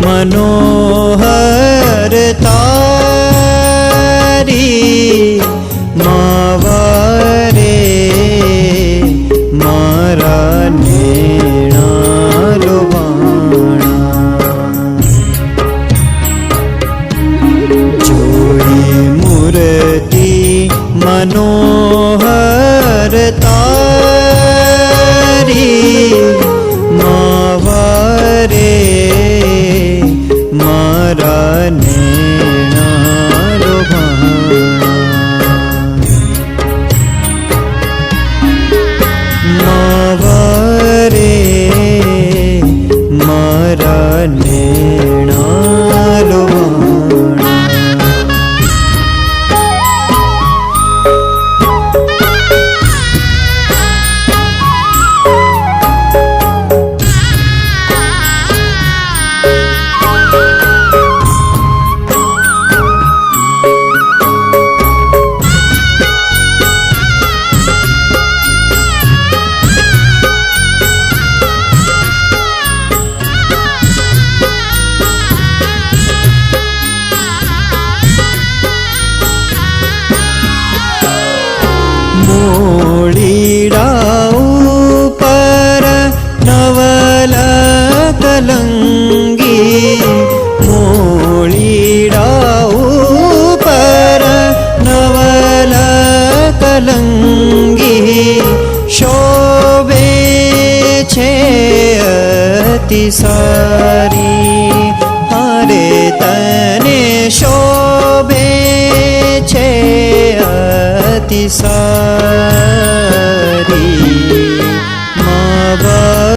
મનોહર તારી માવારે મારા નેણા લોવાણા જોઈ મૂર્તિ મનોહર તારી मोळिड पर नवल कलङ्गी मोळिरा उपर नवल कलङ्गी शोबेति सरी अतिसारी